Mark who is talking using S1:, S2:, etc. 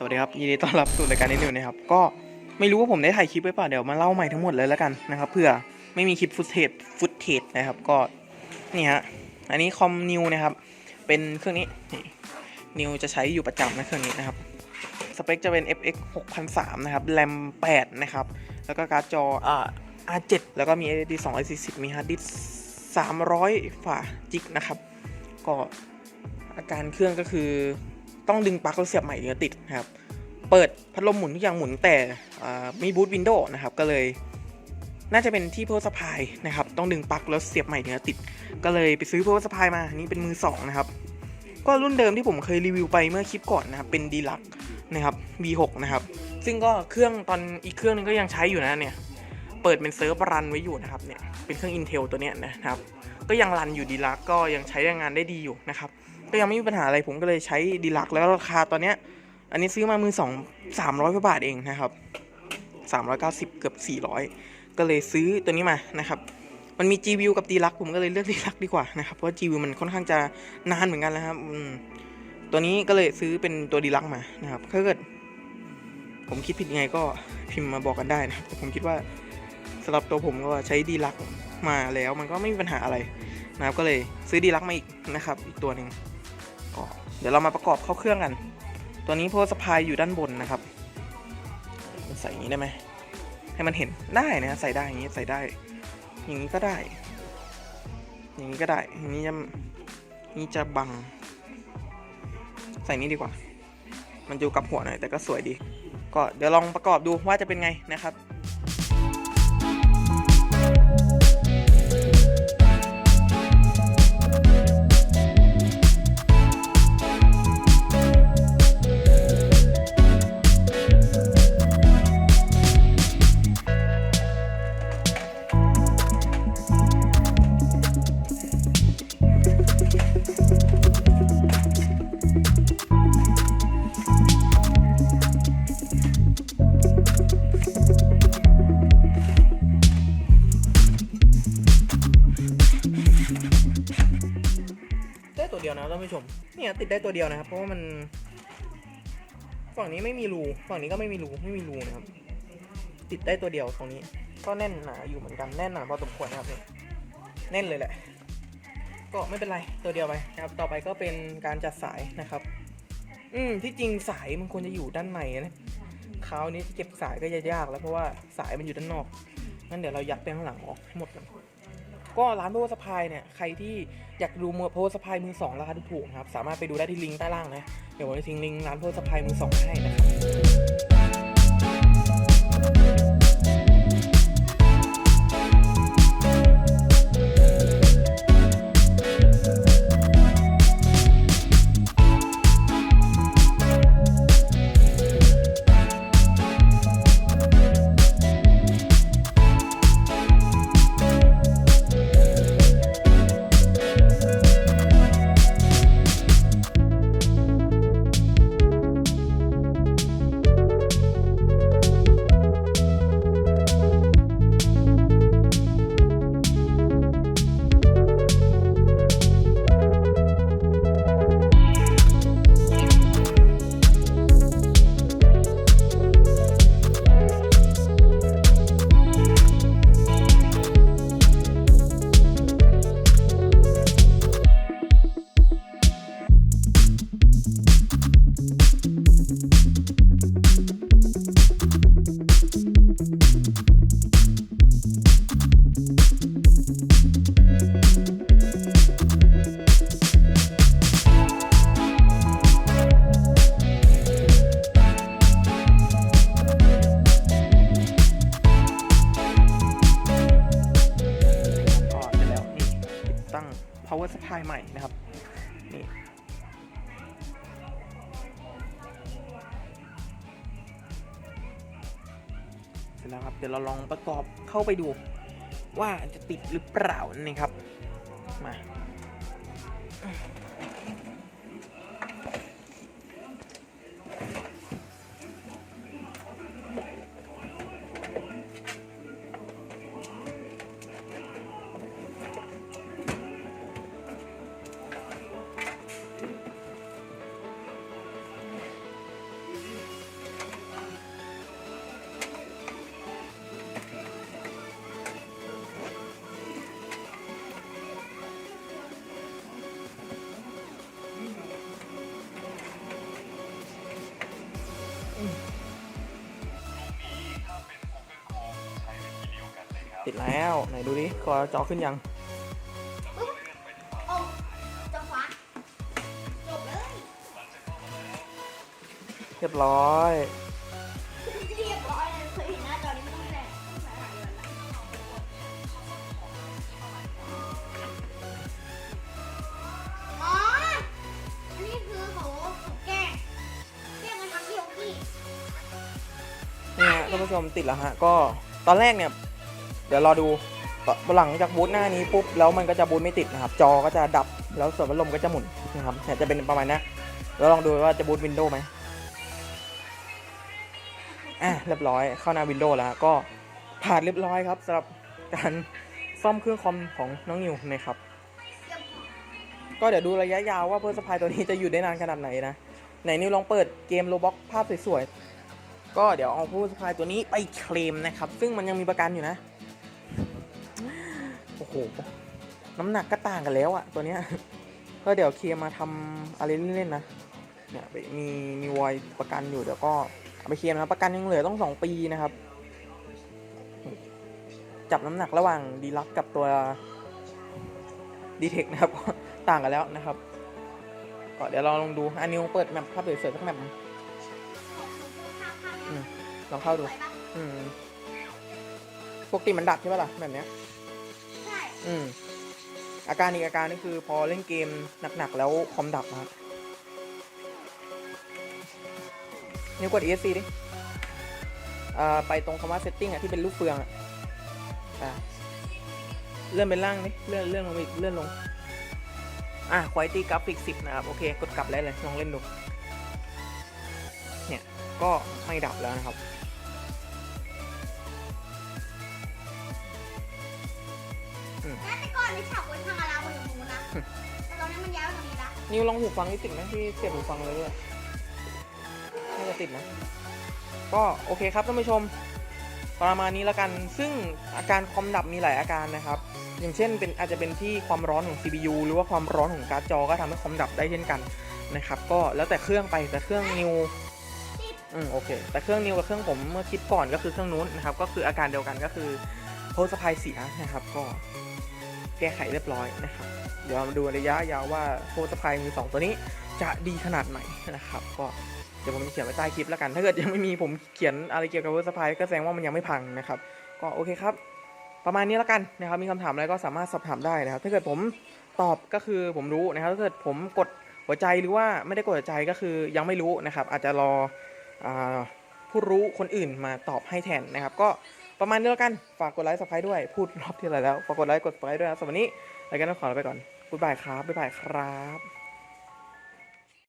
S1: สวัสดีครับยินดีต้อนรับสู่รายการนิดนิวนะครับก็ไม่รู้ว่าผมได้ถ่ายคลิปไว้เปล่าเดี๋ยวมาเล่าใหม่ทั้งหมดเลยแล้วกันนะครับเพื่อไม่มีคลิปฟุตเทจฟุตเทจนะครับก็นี่ฮะอันนี้คอมนิวนะครับเป็นเครื่องนี้นิวจะใช้อยู่ประจำนะเครื่องนี้นะครับสเปคจะเป็น FX 6003นะครับแรม8นะครับแล้วก็การ์ดจออ่า R7 แล้วก็มี SSD 240มีฮาร์ดดิสก์300ฝ่าจิกนะครับก็อาการเครื่องก็คือ ต้องดึงปลั๊กแล้วเสียบใหม่ถึงจะติดนะครับ เปิดพัดลมหมุนทุกอย่างหมุนแต่มีบูตวินโดว์นะครับ ก็เลย น่าจะเป็นที่โพสสปายนะครับ ต้องดึงปลั๊กแล้วเสียบใหม่ถึงจะติด ก็เลยไปซื้อโพสสปายมาอันนี้เป็นมือสองนะครับ ก็รุ่นเดิมที่ผมเคยรีวิวไปเมื่อคลิปก่อนนะครับ เป็นดีลักนะครับ V6 นะครับ ซึ่งก็เครื่องตอนอีกเครื่องนึงก็ยังใช้อยู่นะเนี่ย เปิดเป็นเซิร์ฟรันไว้อยู่นะครับเนี่ย เป็นเครื่อง Intel ตัวเนี้ยนะครับ ก็ยังรันอยู่ดีลักก็ยังใช้งานได้ดีอยู่นะครับ ก็ยังไม่มีปัญหาอะไรผมก็เลยใช้ดีลักแล้วราคาตอนเนี้ย อันนี้ซื้อมามือสองสามร้อยกว่าบาทเองนะครับสามร้อยเก้าสิบเกือบสี่ร้อยก็เลยซื้อตัวนี้มานะครับมันมี G View กับ D ลักผมก็เลยเลือก D ลักดีกว่านะครับเพราะ G View มันค่อนข้างจะนานเหมือนกันนะครับตัวนี้ก็เลยซื้อเป็นตัว D ลักมานะครับถ้าเกิดผมคิดผิดยังไงก็พิมพ์มาบอกกันได้นะครับแต่ผมคิดว่าสำหรับตัวผมก็ใช้ D ลักมาแล้วมันก็ไม่มีปัญหาอะไรนะครับก็เลยซื้อ D ลักมาอีกนะครับ อีกตัวหนึ่ง เดี๋ยวเรามาประกอบเข้าเครื่องกัน ตัวนี้โพสพายอยู่ด้านบนนะครับ มันใส่อย่างนี้ได้ไหม ให้มันเห็นได้นะใส่ได้อย่างนี้ใส่ได้ อย่างนี้ก็ได้ อย่างนี้ก็ได้อย่างนี้จะนี่จะบัง ใส่นี้ดีกว่า มันอยู่กับหัวหน่อยแต่ก็สวยดี ก็เดี๋ยวลองประกอบดูว่าจะเป็นไงนะครับ ได้ตัวเดียวนะท่านผู้ชม เนี่ยติดได้ตัวเดียวนะครับ เพราะว่ามันฝั่งนี้ไม่มีรูฝั่งนี้ก็ไม่มีรูไม่มีรูนะครับ ติดได้ตัวเดียวตรงนี้ ก็แน่นหนาอยู่เหมือนกันแน่นหนาพอสมควรนะครับเนี่ยแน่นเลยแหละ ก็ไม่เป็นไรตัวเดียวไปนะครับ ต่อไปก็เป็นการจัดสายนะครับ อืมที่จริงสายมันควรจะอยู่ด้านในนะคราวนี้เก็บสายก็จะยากแล้วเพราะว่าสายมันอยู่ด้านนอกงั้นเดี๋ยวเรายัดไปข้างหลังออกให้หมดกัน ก็ร้านโพสพายเนี่ยใครที่อยากดูมือโพสพายมือสองราคาถูกๆนะครับสามารถไปดูได้ที่ลิงก์ใต้ล่างนะเดี๋ยวผมจะทิ้งลิงก์ร้านโพสพายมือสองให้นะครับ thank you เสร็จแล้วครับ เดี๋ยวเราลองประกอบเข้าไปดู ว่าจะติดหรือเปล่านะครับ มา ติดแล้ว ไหนดูดิคอจอขึ้นยัง
S2: โอ้จังหวะจบเลย
S1: เรียบร้อย
S2: เรียบร้อยเลยเคยเห็นหน้าจอนี้ไม่ต้องแสงต้องใส่หายเลยอ๋ออันนี้คือเขาเขาแกล้งแกล้งมันทำพี่โอกี้
S1: นี่ฮะท่านผู้ชมติดแล้วฮะ ก็ตอนแรกเนี่ย เดี๋ยวรอดูหลังจากบูทหน้านี้ปุ๊บแล้วมันก็จะบูทไม่ติดนะครับ จอก็จะดับแล้วส่วนพัดลมก็จะหมุนนะครับเนี่จะเป็นประมาณนี้แล้วลองดูว่าจะบูทวินโดว์ไหมอะเรียบร้อยเข้าหน้าวินโดว์แล้วก็ผ่านเรียบร้อยครับสำหรับการซ่อมเครื่องคอมของน้องนิวนะครับ ก็เดี๋ยวดูระยะยาวว่าเพื่อสปายตัวนี้จะอยู่ได้นานขนาดไหนนะไหนนิวลองเปิดเกมโรบ็อกภาพสวยๆก็เดี๋ยวเอาผู้สปายตัวนี้ไปเคลมนะครับ ซึ่งมันยังมีประกันอยู่นะ โอ้โห น้ำหนักก็ต่างกันแล้วอะตัวเนี้ยก็เดี๋ยวเคลมมาทำอะไรเล่นๆนะ เนี่ยมีมีวอยประกันอยู่เดี๋ยวก็เอาไปเคลมนะประกันยังเหลือต้องสองปีนะครับ จับน้ำหนักระหว่างดีลักกับตัวดีเทคนะครับ ต่างกันแล้วนะครับ ก็เดี๋ยวเราลองดูอันนี้เปิดแมปภาพสวยๆสักแมปหนึ่งอืมลองเข้าดู อืมปกติมันดับใช่ปะล่ะแบบเนี้ย
S2: ใช่
S1: อืมอาการอีกอาการนี่คือพอเล่นเกมหนักๆแล้วคอมดับนะครับนิ้วกด ESC ดิอ่าไปตรงคำว่า setting อะที่เป็นลูกเฟืองอะอะเลื่อนเป็นล่างดิเลื่อนเลื่อนลงไปอีกเลื่อนลง อะ quality graphic 10 นะครับ โอเค กดกลับได้เลยลองเล่นดู เนี่ย ก็ไม่ดับแล้วนะครับ
S2: แล้วแต่ก่อนไม่ฉับไว้ทางอาราบนตรงนู้นนะแต่ตอนนี้มันย้ายมาตรงนี้ละ
S1: นิวลองหูฟังนี่ติดไหมที่เสียบหูฟังเลยด้วยน่าจะติดนะ ก็โอเคครับท่านผู้ชม ประมาณนี้แล้วกัน ซึ่งอาการคอมดับมีหลายอาการนะครับ อย่างเช่นเป็นอาจจะเป็นที่ความร้อนของ CPU หรือว่าความร้อนของการ์ดจอก็ทำให้คอมดับได้เช่นกันนะครับ ก็แล้วแต่เครื่องไปแต่เครื่องนิวอืมโอเค แต่เครื่องนิวกับเครื่องผมเมื่อคลิปก่อนก็คือเครื่องนู้นนะครับ ก็คืออาการเดียวกันก็คือโพสพายเสียนะครับ ก็ แก้ไขเรียบร้อยนะครับเดี๋ยวมาดูระยะยาวว่าโพสพายมือสองตัวนี้จะดีขนาดไหนนะครับ ก็เดี๋ยวผมจะเขียนไว้ใต้คลิปแล้วกัน ถ้าเกิดยังไม่มีผมเขียนอะไรเกี่ยวกับโพสพายก็แสดงว่ามันยังไม่พังนะครับ ก็โอเคครับ ประมาณนี้แล้วกันนะครับ มีคำถามอะไรก็สามารถสอบถามได้นะครับ ถ้าเกิดผมตอบก็คือผมรู้นะครับ ถ้าเกิดผมกดหัวใจหรือว่าไม่ได้กดหัวใจก็คือยังไม่รู้นะครับ อาจจะรออผู้รู้คนอื่นมาตอบให้แทนนะครับ ก็ ประมาณนี้แล้วกัน ฝากกดไลค์สับสไคร์ด้วย พูดรอบที่อะไรแล้ว ฝากกดไลค์กดไลค์ด้วยนะสำหรับวันนี้รายการต้องขอลาไปก่อนบ๊ายบายครับบ๊ายบายครับ